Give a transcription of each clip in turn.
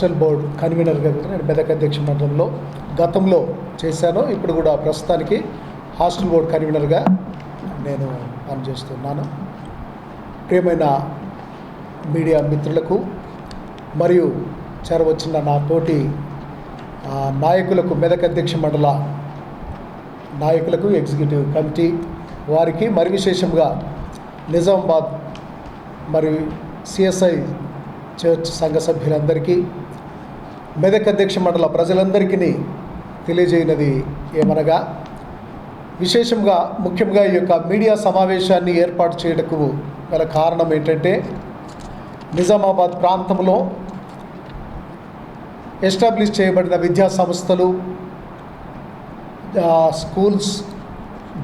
Hostel board కన్వీనర్గా కూడా నేను మెదక్ అధ్యక్ష మండలంలో గతంలో చేశాను. ఇప్పుడు కూడా ప్రస్తుతానికి హాస్టల్ బోర్డ్ కన్వీనర్గా నేను పనిచేస్తున్నాను. ప్రియమైన మీడియా మిత్రులకు మరియు చేరవచ్చిన నా తోటి నాయకులకు మెదక్ అధ్యక్ష మండల నాయకులకు ఎగ్జిక్యూటివ్ కమిటీ వారికి మరి విశేషంగా నిజామాబాద్ మరియు సిఎస్ఐ చర్చ్ సంఘ సభ్యులందరికీ మెదక్ అధ్యక్ష మండల ప్రజలందరికీ తెలియజేయనది ఏమనగా విశేషంగా ముఖ్యంగా ఈ యొక్క మీడియా సమావేశాన్ని ఏర్పాటు చేయటకు గల కారణం ఏంటంటే నిజామాబాద్ ప్రాంతంలో ఎస్టాబ్లిష్ చేయబడిన విద్యా సంస్థలు schools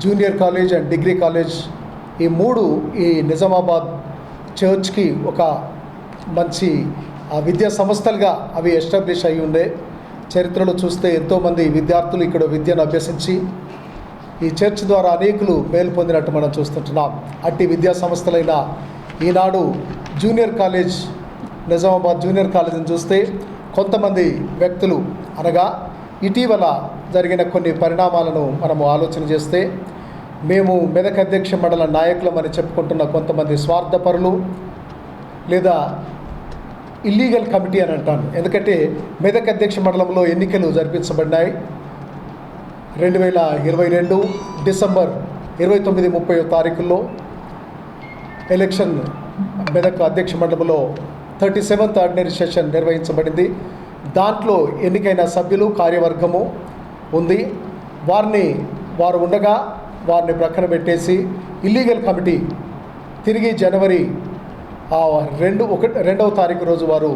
junior college and degree college ఈ మూడు ఈ నిజామాబాద్ చర్చ్కి ఒక మంచి విద్యా సంస్థలుగా అవి ఎస్టాబ్లిష్ అయి ఉండే చరిత్రలో చూస్తే ఎంతోమంది విద్యార్థులు ఇక్కడ విద్యను అభ్యసించి ఈ చర్చ్ ద్వారా అనేకులు మేలు పొందినట్టు మనం చూస్తుంటున్నాం. అట్టి విద్యా సంస్థలైన ఈనాడు జూనియర్ కాలేజ్ నిజామాబాద్ జూనియర్ కాలేజీని చూస్తే కొంతమంది వ్యక్తులు అనగా ఇటీవల జరిగిన కొన్ని పరిణామాలను మనము ఆలోచన చేస్తే మేము మెదక్ అధ్యక్ష మండల నాయకులమని చెప్పుకుంటున్న కొంతమంది స్వార్థపరులు లేదా ఇల్లీగల్ కమిటీ అని అంటాను. ఎందుకంటే మెదక్ అధ్యక్ష మండలంలో ఎన్నికలు జరిపించబడినాయి. రెండు వేల ఇరవై రెండు డిసెంబర్ ఇరవై తొమ్మిది ముప్పై తారీఖుల్లో ఎలక్షన్ మెదక్ అధ్యక్ష మండలంలో థర్టీ సెవెంత్ ఆర్డినరీ సెషన్ నిర్వహించబడింది. దాంట్లో ఎన్నికైన సభ్యులు కార్యవర్గము ఉంది. వారిని వారు ఉండగా వారిని ప్రక్కన పెట్టేసి ఇల్లీగల్ కమిటీ తిరిగి జనవరి ఆ, రెండు ఒకటి రెండవ తారీఖు రోజు వారు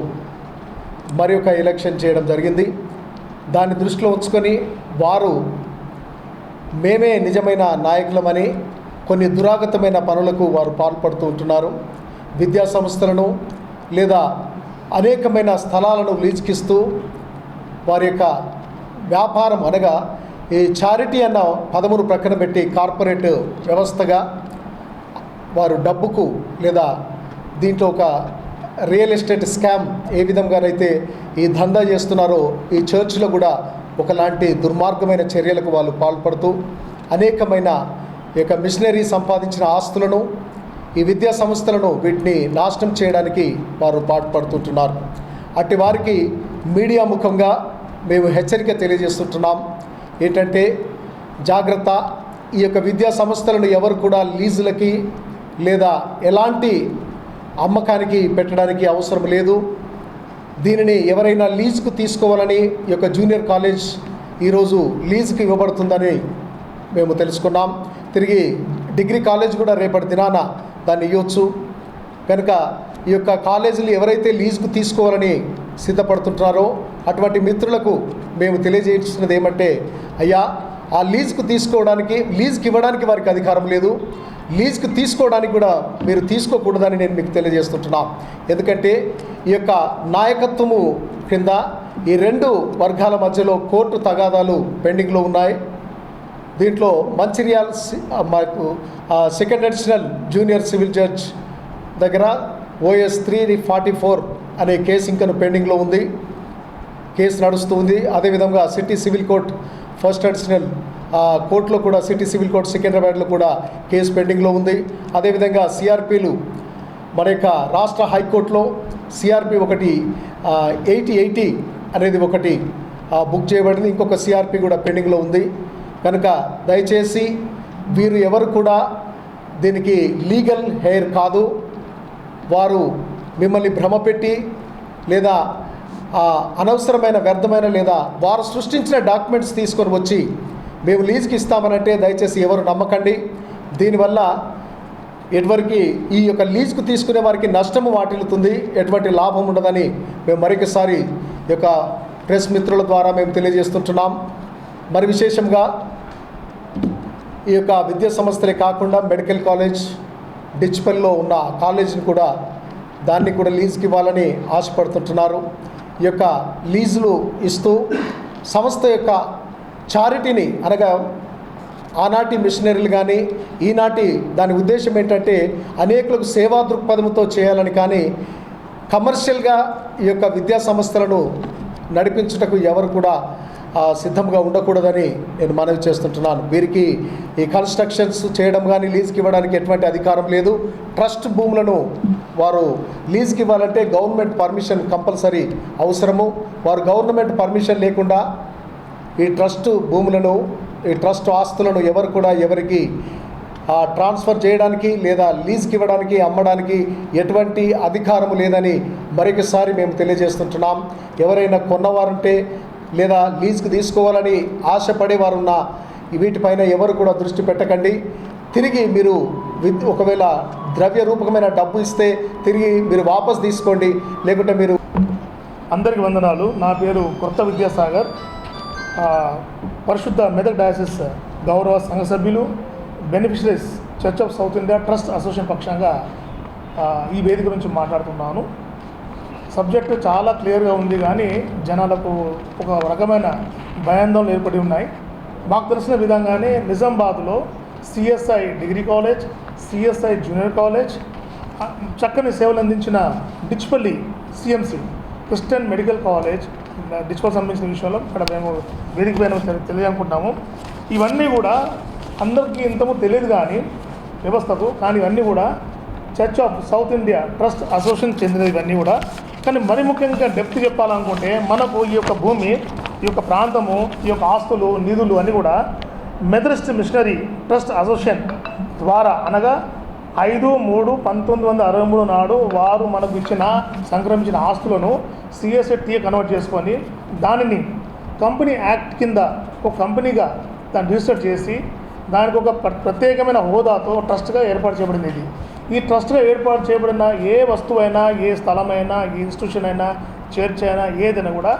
మరి ఒక ఎలక్షన్ చేయడం జరిగింది. దాన్ని దృష్టిలో ఉంచుకొని వారు మేమే నిజమైన నాయకులమని కొన్ని దురాగతమైన పనులకు వారు పాల్పడుతూ ఉంటున్నారు. విద్యా సంస్థలను లేదా అనేకమైన స్థలాలను లీజ్కిస్తూ వారి యొక్క వ్యాపారం అనగా ఈ చారిటీ అన్న పదమును ప్రక్కన పెట్టి కార్పొరేట్ వ్యవస్థగా వారు డబ్బుకు లేదా దీంట్లో ఒక రియల్ ఎస్టేట్ స్కామ్ ఏ విధంగానైతే ఈ దందా చేస్తున్నారో ఈ చర్చ్లో కూడా ఒకలాంటి దుర్మార్గమైన చర్యలకు వాళ్ళు పాల్పడుతూ అనేకమైన ఈ యొక్క మిషనరీ సంపాదించిన ఆస్తులను ఈ విద్యా సంస్థలను వీటిని నాశనం చేయడానికి వారు పాటుపడుతుంటున్నారు. అట్టి వారికి మీడియా ముఖంగా మేము హెచ్చరిక తెలియజేస్తుంటున్నాం. ఏంటంటే జాగ్రత్త ఈ యొక్క విద్యా సంస్థలను ఎవరు కూడా లీజులకి లేదా ఎలాంటి అమ్మకానికి పెట్టడానికి అవసరం లేదు. దీనిని ఎవరైనా లీజుకు తీసుకోవాలని ఈ యొక్క జూనియర్ కాలేజ్ ఈరోజు లీజుకి ఇవ్వబడుతుందని మేము తెలుసుకున్నాం. తిరిగి డిగ్రీ కాలేజ్ కూడా రేపటి దినాన దాన్ని ఇవ్వచ్చు. కనుక ఈ యొక్క కాలేజీలు ఎవరైతే లీజుకు తీసుకోవాలని సిద్ధపడుతుంటారో అటువంటి మిత్రులకు మేము తెలియజేస్తున్నది ఏమంటే అయ్యా ఆ లీజుకు తీసుకోవడానికి లీజుకి ఇవ్వడానికి వారికి అధికారం లేదు. లీజుకు తీసుకోవడానికి కూడా మీరు తీసుకోకూడదని నేను మీకు తెలియజేస్తుంటున్నా. ఎందుకంటే ఈ యొక్క నాయకత్వము క్రింద ఈ రెండు వర్గాల మధ్యలో కోర్టు తగాదాలు పెండింగ్లో ఉన్నాయి. దీంట్లో మంచిర్యాల్ సి- మాకు second additional junior civil judge దగ్గర ఓఎస్ త్రీ ఫార్టీ ఫోర్ అనే కేసు ఇంకను పెండింగ్లో ఉంది. కేసు నడుస్తూ ఉంది. అదేవిధంగా city civil court first additional కోర్టులో కూడా సిటీ సివిల్ కోర్ట్ సికింద్రాబాద్లో కూడా కేసు పెండింగ్లో ఉంది. అదేవిధంగా సిఆర్పీలు మన యొక్క రాష్ట్ర హైకోర్టులో సిఆర్పి ఒకటి ఎయిటీ ఎయిటీ అనేది ఒకటి బుక్ చేయబడింది. ఇంకొక సిఆర్పి కూడా పెండింగ్లో ఉంది. కనుక దయచేసి వీరు ఎవరు కూడా దీనికి లీగల్ హెయిర్ కాదు. వారు మిమ్మల్ని భ్రమపెట్టి లేదా అనవసరమైన వ్యర్థమైన లేదా వారు సృష్టించిన డాక్యుమెంట్స్ తీసుకొని వచ్చి మేము లీజుకి ఇస్తామనంటే దయచేసి ఎవరు నమ్మకండి. దీనివల్ల ఎటువంటి ఈ యొక్క లీజుకు తీసుకునే వారికి నష్టము వాటిల్లుతుంది. ఎటువంటి లాభం ఉండదని మేము మరొకసారి ఈ యొక్క ప్రెస్ మిత్రుల ద్వారా మేము తెలియజేస్తుంటున్నాం. మరి విశేషంగా ఈ యొక్క విద్యా సంస్థలే కాకుండా మెడికల్ కాలేజ్ డిచ్పల్లో ఉన్న కాలేజీని కూడా దాన్ని కూడా లీజుకి ఇవ్వాలని ఆశపడుతుంటున్నారు. యొక్క లీజులు ఇస్తూ సంస్థ యొక్క చారిటీని అనగా ఆనాటి మిషనరీలు కానీ ఈనాటి దాని ఉద్దేశం ఏంటంటే అనేకులకు సేవా దృక్పథంతో చేయాలని కానీ కమర్షియల్గా ఈ యొక్క విద్యా సంస్థలను నడిపించుటకు ఎవరు కూడా సిద్ధంగా ఉండకూడదని నేను మనవి చేస్తుంటున్నాను. వీరికి ఈ కన్స్ట్రక్షన్స్ చేయడం కానీ లీజుకి ఇవ్వడానికి ఎటువంటి అధికారం లేదు. ట్రస్ట్ భూములను వారు లీజుకి ఇవ్వాలంటే గవర్నమెంట్ పర్మిషన్ కంపల్సరీ అవసరము. వారు గవర్నమెంట్ పర్మిషన్ లేకుండా ఈ ట్రస్ట్ భూములను ఈ ట్రస్ట్ ఆస్తులను ఎవరు కూడా ఎవరికి ట్రాన్స్ఫర్ చేయడానికి లేదా లీజ్కి ఇవ్వడానికి అమ్మడానికి ఎటువంటి అధికారం లేదని మరొకసారి మేము తెలియజేస్తుంటున్నాం. ఎవరైనా కొన్నవారుంటే లేదా లీజ్కి తీసుకోవాలని ఆశపడేవారు ఉన్న వీటిపైన ఎవరు కూడా దృష్టి పెట్టకండి. తిరిగి మీరు విద్ ఒకవేళ ద్రవ్య రూపకమైన డబ్బు ఇస్తే తిరిగి మీరు వాపస్ తీసుకోండి. లేకుంటే మీరు అందరికి వందనాలు. నా పేరు కొత్త విద్యాసాగర్. పరిశుద్ధ మెదక్ డయాసిస్ గౌరవ సంఘ సభ్యులు beneficiaries church of south India trust association పక్షంగా ఈ వేదిక నుంచి మాట్లాడుతున్నాను. సబ్జెక్టు చాలా క్లియర్గా ఉంది కానీ జనాలకు ఒక రకమైన భయాందోళన ఏర్పడి ఉన్నాయి. మాకు తెలిసిన విధంగానే నిజామాబాద్లో CSI degree college CSI junior college చక్కని సేవలు అందించిన Dichpally CMC christian medical college Dichpally సంబంధించిన విషయంలో ఇక్కడ మేము వేదిక పైన తెలి- తెలియాలనుకుంటున్నాము ఇవన్నీ కూడా అందరికీ ఇంతకు తెలియదు కానీ వ్యవస్థకు కానీ ఇవన్నీ కూడా church of south India trust association చెందిన ఇవన్నీ కూడా. కానీ మరి ముఖ్యంగా డెప్త్ చెప్పాలనుకుంటే మనకు ఈ యొక్క భూమి ఈ యొక్క ప్రాంతము ఈ యొక్క ఆస్తులు నిధులు అన్నీ కూడా మెథడిస్ట్ మిషనరీ ట్రస్ట్ అసోసియేషన్ ద్వారా అనగా ఐదు మూడు పంతొమ్మిది వందల అరవై మూడు నాడు వారు మనకు ఇచ్చిన సంక్రమించిన ఆస్తులను సిఎస్ఎట్టీఏ కన్వర్ట్ చేసుకొని దానిని కంపెనీ యాక్ట్ కింద ఒక కంపెనీగా దాన్ని రిజిస్టర్ చేసి దానికి ఒక ప్రత్యేకమైన హోదాతో ట్రస్ట్గా ఏర్పాటు చేయబడింది ఇది. ఈ ట్రస్ట్గా ఏర్పాటు చేయబడిన ఏ వస్తువైనా ఏ స్థలమైనా ఏ ఇన్స్టిట్యూషన్ అయినా చర్చ్ అయినా ఏదైనా కూడా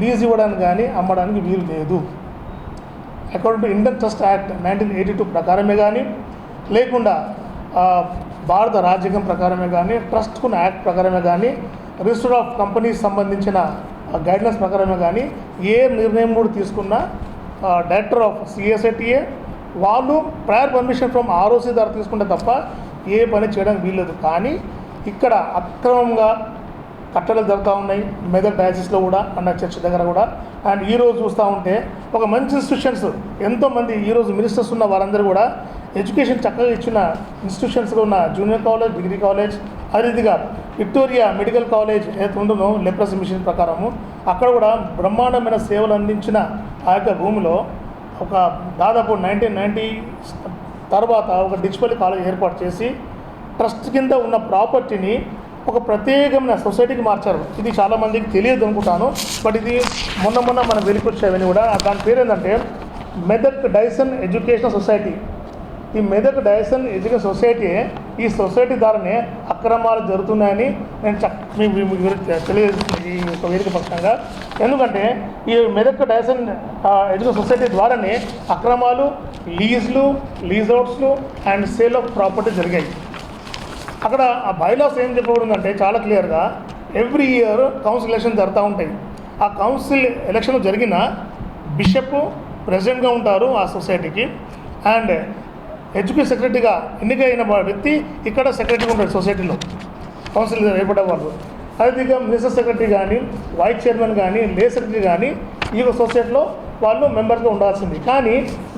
లీజ్ ఇవ్వడానికి కానీ అమ్మడానికి వీలు లేదు. According to Indian trust act nineteen eighty two ప్రకారమే కానీ లేకుండా భారత రాజ్యాంగం ప్రకారమే కానీ ట్రస్ట్కున్న యాక్ట్ ప్రకారమే కానీ రిజిస్టర్ ఆఫ్ కంపెనీస్ సంబంధించిన గైడ్లైన్స్ ప్రకారమే కానీ ఏ నిర్ణయం కూడా తీసుకున్నా డైరెక్టర్ ఆఫ్ సిఎస్ఐటిఏ వాళ్ళు ప్రయర్ పర్మిషన్ ఫ్రమ్ ఆర్ఓసీ ద్వారా తీసుకుంటే తప్ప ఏ పని చేయడానికి వీల్లేదు. కానీ ఇక్కడ అక్రమంగా కట్టడలు జరుగుతూ ఉన్నాయి. మెదక్ డయాసిస్లో కూడా అన్న చర్చ్ దగ్గర కూడా. అండ్ ఈరోజు చూస్తూ ఉంటే ఒక మంచి ఇన్స్టిట్యూషన్స్ ఎంతోమంది ఈరోజు మినిస్టర్స్ ఉన్న వారందరూ కూడా ఎడ్యుకేషన్ చక్కగా ఇచ్చిన ఇన్స్టిట్యూషన్స్లో ఉన్న జూనియర్ కాలేజ్ డిగ్రీ కాలేజ్ అదే రీతిగా విక్టోరియా మెడికల్ కాలేజ్ ఏదైతే ఉంటుందో లెప్రస్ మిషన్ ప్రకారము అక్కడ కూడా బ్రహ్మాండమైన సేవలు అందించిన ఆ యొక్క భూమిలో ఒక దాదాపు నైన్టీన్ నైంటీ తర్వాత ఒక డిచ్పల్లి కాలేజ్ ఏర్పాటు చేసి ట్రస్ట్ కింద ఉన్న ప్రాపర్టీని ఒక ప్రత్యేకమైన సొసైటీకి మార్చారు. ఇది చాలామందికి తెలియదు అనుకుంటాను బట్ ఇది మొన్న మొన్న మనం వెలికొచ్చేవని కూడా. దాని పేరు ఏంటంటే మెదక్ డైసన్ ఎడ్యుకేషన్ సొసైటీ. ఈ మెదక్ డైసన్ ఎడ్యుకేషన్ సొసైటీ ఈ సొసైటీ ద్వారానే అక్రమాలు జరుగుతున్నాయని నేను చక్ మీకు తెలియజేస్తుంది ఈ యొక్క వేదిక పక్షంగా. ఎందుకంటే ఈ మెదక్ డైసన్ ఆ, ఎడ్యుకేషన్ సొసైటీ ద్వారానే అక్రమాలు లీజ్లు లీజ్ అవుట్స్లు అండ్ సేల్ ఆఫ్ ప్రాపర్టీ జరిగాయి. అక్కడ ఆ బైలాస్ ఏం చెప్పబడిందంటే చాలా క్లియర్గా ఎవ్రీ ఇయర్ కౌన్సిల్ ఎలక్షన్ జరుగుతూ ఉంటాయి. ఆ కౌన్సిల్ ఎలక్షన్ జరిగిన బిషప్ ప్రెసిడెంట్గా ఉంటారు ఆ సొసైటీకి. అండ్ ఎడ్యుకేషన్ సెక్రటరీగా ఎన్నికైన వ్యక్తి ఇక్కడ సెక్రటరీగా ఉంటాడు సొసైటీలో. కౌన్సిల్ ఏర్పడ్డ వాళ్ళు. అదేవిధంగా మినిస్టర్ సెక్రటరీ కానీ వైస్ చైర్మన్ కానీ లే సెక్రటరీ కానీ ఈ సొసైటీలో వాళ్ళు మెంబర్గా ఉండాల్సింది. కానీ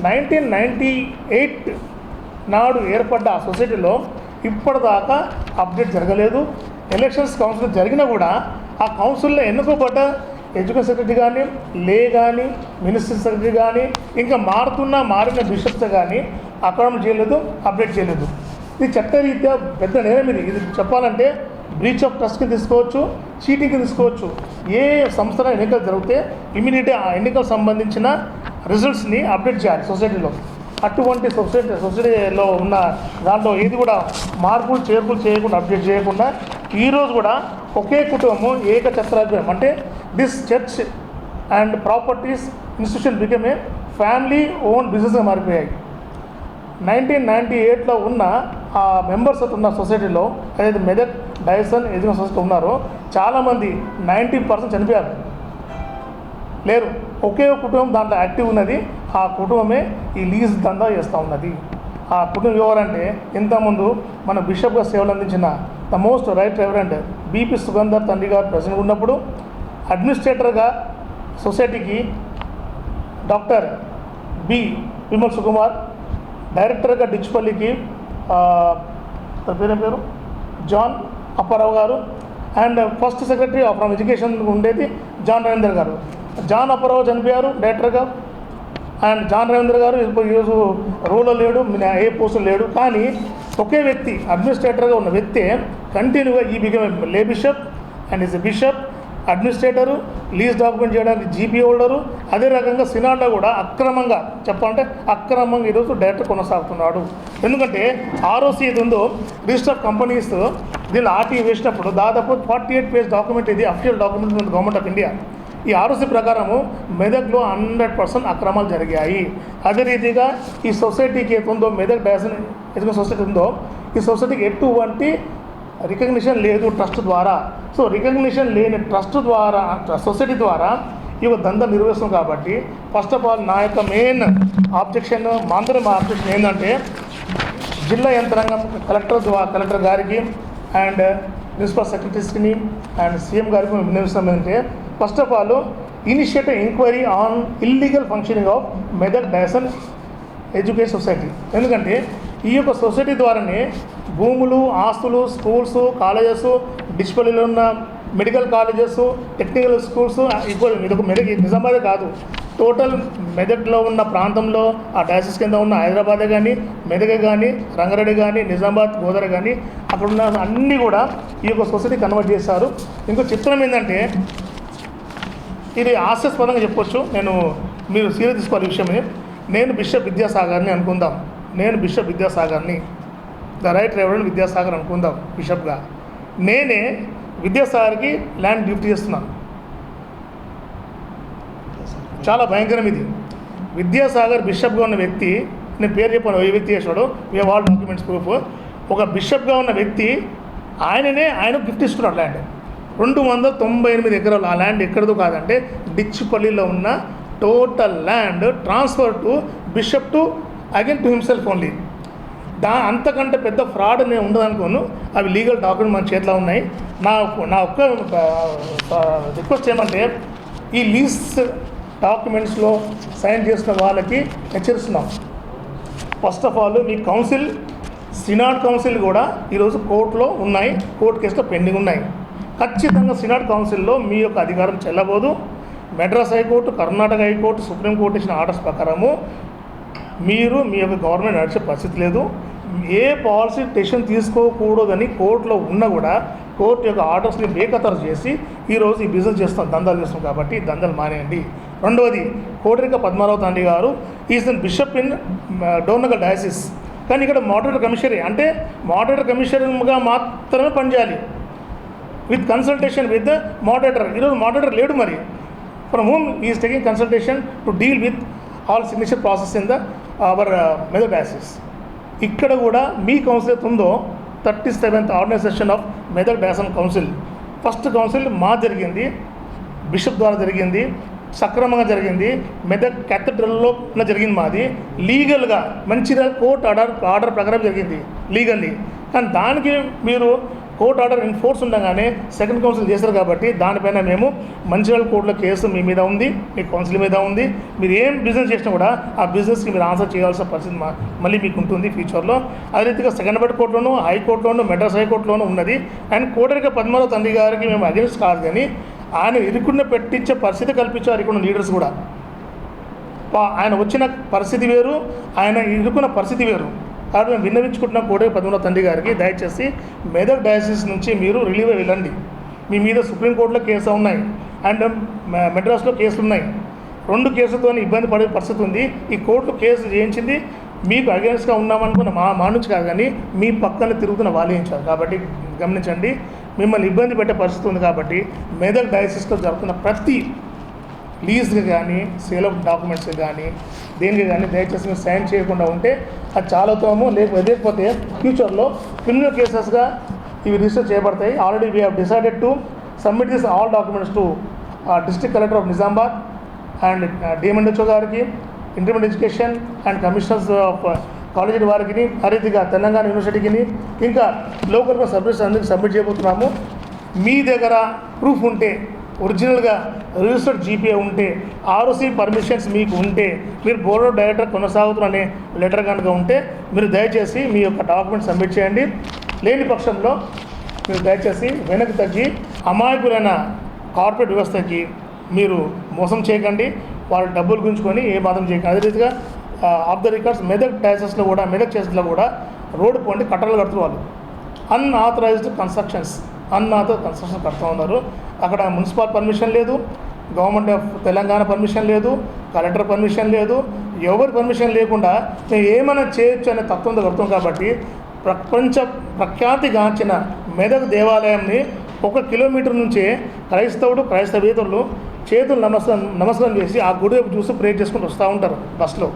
నైన్టీన్ నైంటీ ఎయిట్ నాడు ఏర్పడ్డ ఆ సొసైటీలో ఇప్పటిదాకా అప్డేట్ జరగలేదు. ఎలక్షన్స్ కౌన్సిల్ జరిగినా కూడా ఆ కౌన్సిల్లో ఎన్నుకోబడ్డ ఎడ్యుకేషన్ సెక్రటరీ కానీ లే కానీ మినిస్టర్ సెక్రటరీ కానీ ఇంకా మారుతున్న మారిన బిషప్స్ కానీ అక్రమం చేయలేదు అప్డేట్ చేయలేదు. ఇది చట్టరీత్యా పెద్ద నేరం ఇది. ఇది చెప్పాలంటే బ్రీచ్ ఆఫ్ ట్రస్ట్కి తీసుకోవచ్చు చీటింగ్కి తీసుకోవచ్చు. ఏ సంస్థల ఎన్నికలు జరిగితే ఇమీడియట్గా ఆ ఎన్నికలకు సంబంధించిన రిజల్ట్స్ని అప్డేట్ చేయాలి సొసైటీలో. అటువంటి సొసైటీ సొసైటీలో ఉన్న దాంట్లో ఏది కూడా మార్పులు చేర్పులు చేయకుండా అప్డేట్ చేయకుండా ఈరోజు కూడా ఒకే కుటుంబము ఏక చత్రాజ్యం అంటే this church and properties institution become a family own బిజినెస్గా మారిపోయాయి. నైన్టీన్ నైంటీ ఎయిట్లో ఉన్న ఆ మెంబర్స్ ఉన్న సొసైటీలో అదే మెదక్ డైసన్ ఎడ్యుకేషన్ సొసైటీ ఉన్నారో. చాలామంది నైంటీ పర్సెంట్ చనిపోయారు. లేరు. ఒకే కుటుంబం దాంట్లో యాక్టివ్ ఉన్నది. ఆ కుటుంబమే ఈ లీజ్ దందా చేస్తూ ఉన్నది. ఆ కుటుంబం ఎవరంటే ఇంతకుముందు మన బిషప్గా సేవలు అందించిన the most right reverend BP Sugandhar తండ్రి గారు ప్రెసిడెంట్ ఉన్నప్పుడు అడ్మినిస్ట్రేటర్గా సొసైటీకి డాక్టర్ బి. విమల్ సుకుమార్ డైరెక్టర్గా డిచ్పల్లికి పేరు పేరు? జాన్ అప్పారావు గారు. And first secretary from education ఉండేది జాన్ రవీంద్ర గారు. జాన్ అప్పారావు చనిపోయారు డైరెక్టర్గా అండ్ జాన్ రవీంద్ర గారు ఈరోజు రూల్లో లేడు ఏ పోస్టులు లేడు. కానీ ఒకే వ్యక్తి అడ్మినిస్ట్రేటర్గా ఉన్న వ్యక్తి కంటిన్యూగా ఈ become lay bishop and is a bishop administrator lease document చేయడానికి జీపీ హోల్డరు అదే రకంగా సినాడ్లో కూడా అక్రమంగా చెప్పాలంటే అక్రమంగా ఈరోజు డైరెక్ట్ కొనసాగుతున్నాడు. ఎందుకంటే ఆర్ఓసి ఇది ఉందో రిజిస్టర్ ఆఫ్ కంపెనీస్ దీనిలో ఆర్టీ వేసినప్పుడు దాదాపు ఫార్టీ ఎయిట్ పేజ్ డాక్యుమెంట్ ఇది అఫీషియల్ డాక్యుమెంట్ ఉంది గవర్నమెంట్ ఆఫ్ ఇండియా. ఈ ఆర్ఓసి ప్రకారము మెదక్లో హండ్రెడ్ పర్సెంట్ అక్రమాలు జరిగాయి. అదే రీతిగా ఈ సొసైటీకి ఏది మెదక్ డయాసన్ ఎదుగు సొసైటీ ఉందో ఈ సొసైటీకి ఎటువంటి రికగ్నిషన్ లేదు ట్రస్ట్ ద్వారా. సో రికగ్నిషన్ లేని ట్రస్ట్ ద్వారా సొసైటీ ద్వారా ఈ యొక్క దంద నిర్వహిస్తాం కాబట్టి ఫస్ట్ ఆఫ్ ఆల్ నా యొక్క మెయిన్ ఆబ్జెక్షన్ మా మా ఆబ్జెక్షన్ ఏంటంటే జిల్లా యంత్రాంగం కలెక్టర్ ద్వారా కలెక్టర్ గారికి అండ్ ప్రిన్సిపల్ సెక్రటరీస్కి అండ్ సీఎం గారికి మేము విన్నవిస్తాం ఏంటంటే first of all initiate enquiry on illegal functioning of Medak diocesan education society ఎందుకంటే ఈ యొక్క సొసైటీ ద్వారానే భూములు ఆస్తులు స్కూల్స్ కాలేజెస్ డిస్ప్లేలో ఉన్న మెడికల్ కాలేజెస్ టెక్నికల్ స్కూల్స్ ఇప్పుడు ఇది ఒక మెదక్ నిజామాబాదే కాదు. టోటల్ మెదక్లో ఉన్న ప్రాంతంలో ఆ డయాసిస్ కింద ఉన్న హైదరాబాదే కానీ మెదక్ కానీ రంగారెడ్డి కానీ నిజామాబాద్ గోదావరి కానీ అక్కడ ఉన్న అన్నీ కూడా ఈ యొక్క సొసైటీ కన్వర్ట్ చేశారు. ఇంకో చిత్రం ఏంటంటే ఇది హాస్యాస్పదంగా చెప్పొచ్చు. నేను మీరు సీరియస్ తీసుకోవాలి ఈ విషయమే నేను బిషప్ విద్యాసాగర్ని అనుకుందాం. నేను బిషప్ విద్యాసాగర్ని. ద రైట్ రెవరెండ్ విద్యాసాగర్ అనుకుందాం బిషప్గా. నేనే విద్యాసాగర్కి ల్యాండ్ గిఫ్ట్ చేస్తున్నాను. చాలా భయంకరం ఇది. విద్యాసాగర్ బిషప్గా ఉన్న వ్యక్తి నేను పేరు చెప్పాను ఏ వ్యక్తి చేశాడు. వీ వాల్ డాక్యుమెంట్స్ ప్రూఫ్ ఒక బిషప్గా ఉన్న వ్యక్తి ఆయననే ఆయన గిఫ్ట్ ఇస్తున్నాడు ల్యాండ్. రెండు వందల తొంభై ఎనిమిది ఎకరాలు ఆ ల్యాండ్ ఎక్కడదో కాదంటే డిచ్పల్లిలో ఉన్న total land transfer to bishop to again to himself only దా అంతకంటే పెద్ద ఫ్రాడ్ నేను ఉండదనుకోను. అవి లీగల్ డాక్యుమెంట్ మన చేతిలో ఉన్నాయి. నా నా ఒక్క రిక్వెస్ట్ ఏమంటే ఈ లీజ్ డాక్యుమెంట్స్లో సైన్ చేసిన వాళ్ళకి హెచ్చరిస్తున్నాం. ఫస్ట్ ఆఫ్ ఆల్ మీ కౌన్సిల్ సినాడ్ కౌన్సిల్ కూడా ఈరోజు కోర్టులో ఉన్నాయి. కోర్టు కేసులో పెండింగ్ ఉన్నాయి. ఖచ్చితంగా సినాడ్ కౌన్సిల్లో మీ యొక్క అధికారం చెల్లబోదు. Madras high court Karnataka high court supreme court ఇచ్చిన ఆర్డర్స్ ప్రకారము మీరు మీ యొక్క గవర్నమెంట్ నడిచే పరిస్థితి లేదు. ఏ పాలసీ డెసిషన్ తీసుకోకూడదని కోర్టులో ఉన్నా కూడా కోర్టు యొక్క ఆర్డర్స్ని బేఖతరు చేసి ఈరోజు ఈ బిజినెస్ చేస్తాం దందాలు చేస్తాం కాబట్టి దందాలు మానేయండి. రెండవది కోటరిక పద్మారావు తండ్రి గారు is an bishop in Dornakal diocese. కానీ ఇక్కడ మోడరేటర్ కమిషనరీ అంటే మోడరేటర్ కమిషనర్గా మాత్రమే పనిచేయాలి. విత్ కన్సల్టేషన్ విత్ మోడరేటర్ ఈరోజు మోడరేటర్ లేడు మరి. From whom is taking consultation to deal with all signature process in the our Medak diocese ఇక్కడ కూడా మీ కౌన్సిల్ ఉందో thirty seventh organization of Medak diocesan council first council మా జరిగింది bishop ద్వారా జరిగింది సక్రమంగా జరిగింది మెదక్ క్యాథడ్రల్లో జరిగింది మాది. లీగల్గా మంచిగా కోర్టు ఆర్డర్ ఆర్డర్ ప్రకారం జరిగింది లీగల్లీ కానీ దానికి మీరు కోర్టు ఆర్డర్ ఎన్ఫోర్స్ ఉండగానే సెకండ్ కౌన్సిల్ చేశారు కాబట్టి దానిపైన మేము మంచిర్యాల కోర్టులో కేసు మీ మీద ఉంది మీ కౌన్సిల్ మీద ఉంది. మీరు ఏం బిజినెస్ చేసినా కూడా ఆ బిజినెస్కి మీరు ఆన్సర్ చేయాల్సిన పరిస్థితి మళ్ళీ మీకు ఉంటుంది ఫ్యూచర్లో అదే రీతిగా సెకండ్ బెడ్ కోర్టులోను హైకోర్టులోను మెడ్రాస్ హైకోర్టులోను ఉన్నది. అండ్ కోటరిక పద్మారావు తండ్రి గారికి మేము అగెన్స్ట్ కాదు కానీ ఆయన ఇరుకున్న పెట్టించే పరిస్థితి కల్పించారు ఇక్కడ లీడర్స్ కూడా. ఆయన వచ్చిన పరిస్థితి వేరు ఆయన ఇరుకున్న పరిస్థితి వేరు. కాబట్టి మేము విన్నవించుకుంటున్న కోడే పద్మనాభ తండ్రి గారికి దయచేసి మెదక్ డయాసిస్ నుంచి మీరు రిలీవ్ వెళ్ళండి. మీ మీద సుప్రీంకోర్టులో కేసు ఉన్నాయి అండ్ మెడ్రాస్లో కేసులు ఉన్నాయి. రెండు కేసులతో ఇబ్బంది పడే పరిస్థితి ఉంది. ఈ కోర్టు కేసు చేయించింది మీకు అగేన్స్ట్గా ఉన్నామనుకున్న మా మా నుంచి కాదు కానీ మీ పక్కన తిరుగుతున్న వాళ్ళు చేయించారు కాబట్టి గమనించండి. మిమ్మల్ని ఇబ్బంది పెట్టే పరిస్థితి ఉంది కాబట్టి మెదక్ డయాసిస్లో జరుగుతున్న ప్రతి లీజ్ కానీ సేల్ ఆఫ్ డాక్యుమెంట్స్ కానీ దేనికి కానీ దయచేసి మీరు సైన్ చేయకుండా ఉంటే అది చాలా ఉత్తమము లేకపోతే లేకపోతే ఫ్యూచర్లో క్రిమినల్ కేసెస్గా ఇవి రిజిస్టర్ చేయబడతాయి. Already we have decided to submit this all documents to district collector of Nizamabad and DM and HO గారికి intermediate education and commissioners of college వారికి అరీతిగా తెలంగాణ యూనివర్సిటీకి ఇంకా లోకల్ సబ్మిట్స్ అందరికీ సబ్మిట్ చేయబోతున్నాము. మీ దగ్గర ప్రూఫ్ ఉంటే ఒరిజినల్గా రిజిస్టర్డ్ జీపీఏ ఉంటే ఆర్ఓసీ పర్మిషన్స్ మీకు ఉంటే మీరు బోర్డ్ ఆఫ్ డైరెక్టర్ కొనసాగుతున్న లెటర్ కనుక ఉంటే మీరు దయచేసి మీ యొక్క డాక్యుమెంట్ సబ్మిట్ చేయండి. లేని పక్షంలో మీరు దయచేసి వెనక్కి తగ్గి అమాయకులైన కార్పొరేట్ వ్యవస్థకి మీరు మోసం చేయకండి. వాళ్ళ డబ్బులు గుంజుకొని ఏ మాత్రం చేయకండి. అదే రీతిగా ఆఫ్ ద రికార్డ్స్ మెదక్ ట్యాక్సెస్లో కూడా మెదక్ చేసెస్లో కూడా రోడ్డు పోండి కట్టలు కడుతున్నారు వాళ్ళు. అన్ఆథరైజ్డ్ కన్స్ట్రక్షన్స్ అన్ఆథరైజ్ కన్స్ట్రక్షన్ కడుతూ ఉన్నారు అక్కడ మున్సిపల్ పర్మిషన్ లేదు గవర్నమెంట్ ఆఫ్ తెలంగాణ పర్మిషన్ లేదు కలెక్టర్ పర్మిషన్ లేదు ఎవరి పర్మిషన్ లేకుండా మేము ఏమైనా చేయొచ్చు అనే తత్వంతో కడుతాం కాబట్టి ప్రపంచ ప్రఖ్యాతిగాంచిన మెదక్ దేవాలయంని ఒక కిలోమీటర్ నుంచే క్రైస్తవుడు క్రైస్తవేతరులు చేతులు నమస్కారం నమస్కారం చేసి ఆ గుడి వైపు చూస్తూ ప్రేర్ చేసుకుంటూ వస్తూ ఉంటారు బస్సులో.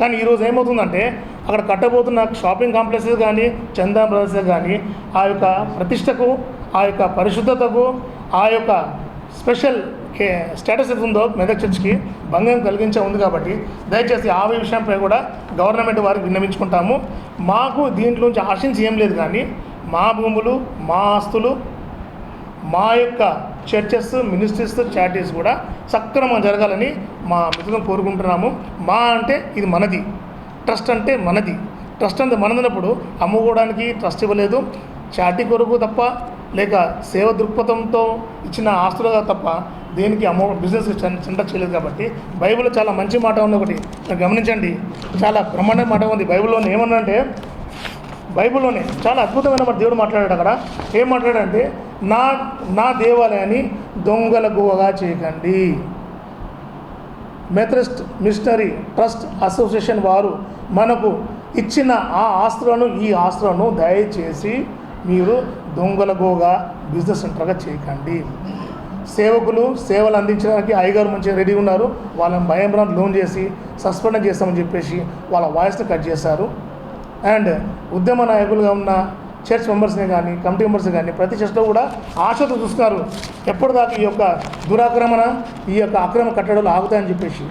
కానీ ఈరోజు ఏమవుతుందంటే అక్కడ కట్టబోతున్న షాపింగ్ కాంప్లెక్సెస్ కానీ చందా బ్రదర్స్ కానీ ఆ యొక్క ప్రతిష్టకు ఆ యొక్క పరిశుద్ధతకు ఆ ఆ యొక్క స్పెషల్ కే స్టేటస్ ఏది ఉందో మెదక్ చర్చ్కి భంగం కలిగించే ఉంది కాబట్టి దయచేసి ఆ విషయంపై కూడా గవర్నమెంట్ వారికి విన్నవించుకుంటాము. మాకు దీంట్లోంచి ఆశించి ఏం లేదు కానీ మా భూములు మా ఆస్తులు మా యొక్క చర్చెస్ మినిస్ట్రీస్ చారిటీస్ కూడా సక్రమంగా జరగాలని మా మిత్రులను కోరుకుంటున్నాము. మా అంటే ఇది మనది. ట్రస్ట్ అంటే మనది. ట్రస్ట్ అంటే మనదినప్పుడు అమ్ముకోవడానికి ట్రస్ట్ ఇవ్వలేదు. చాటి కొరకు తప్ప లేక సేవ దృక్పథంతో ఇచ్చిన ఆస్తులుగా తప్ప దేనికి అమౌంట్ బిజినెస్ చెంట చేయలేదు కాబట్టి బైబిల్లో చాలా మంచి మాట ఉంది ఒకటి. గమనించండి. చాలా బ్రహ్మాండ మాట ఉంది. బైబిల్లోనే ఏమన్నంటే బైబిల్లోనే చాలా అద్భుతమైన మన దేవుడు మాట్లాడాడు అక్కడ. ఏం మాట్లాడంటే నా నా దేవాలయాన్ని దొంగల గువగా చేయకండి. మెథరిస్ట్ మిషనరీ ట్రస్ట్ అసోసియేషన్ వారు మనకు ఇచ్చిన ఆ ఆస్తులను ఈ ఆస్తులను దయచేసి మీరు దొంగల గోగా బిజినెస్ సెంటర్గా చేయకండి. సేవకులు సేవలు అందించడానికి అయ్యగారు మంచిగా రెడీ ఉన్నారు. వాళ్ళని భయం లోన్ చేసి సస్పెండ్ చేస్తామని చెప్పేసి వాళ్ళ వాయిస్ని కట్ చేశారు. అండ్ ఉద్యమ నాయకులుగా ఉన్న చర్చ్ మెంబర్స్ని కానీ కమిటీ మెంబర్స్ కానీ ప్రతి చర్చ్లో కూడా ఆశతో చూస్తున్నారు. ఎప్పటిదాకా ఈ యొక్క దురాక్రమణ ఈ యొక్క అక్రమ కట్టడాలు ఆగుతాయని చెప్పేసి.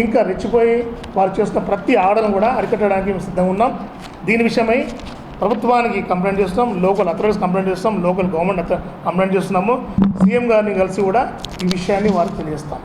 ఇంకా రెచ్చిపోయి వారు చేస్తున్న ప్రతి ఆడను కూడా అరికట్టడానికి మేము సిద్ధంగా ఉన్నాం. దీని విషయమై ప్రభుత్వానికి కంప్లైంట్ చేస్తున్నాం లోకల్ అథారిటీస్ కంప్లైంట్ చేస్తాం లోకల్ గవర్నమెంట్ కంప్లైంట్ చేస్తున్నాము. సీఎం గారిని కలిసి కూడా ఈ విషయాన్ని వారికి తెలియజేస్తాం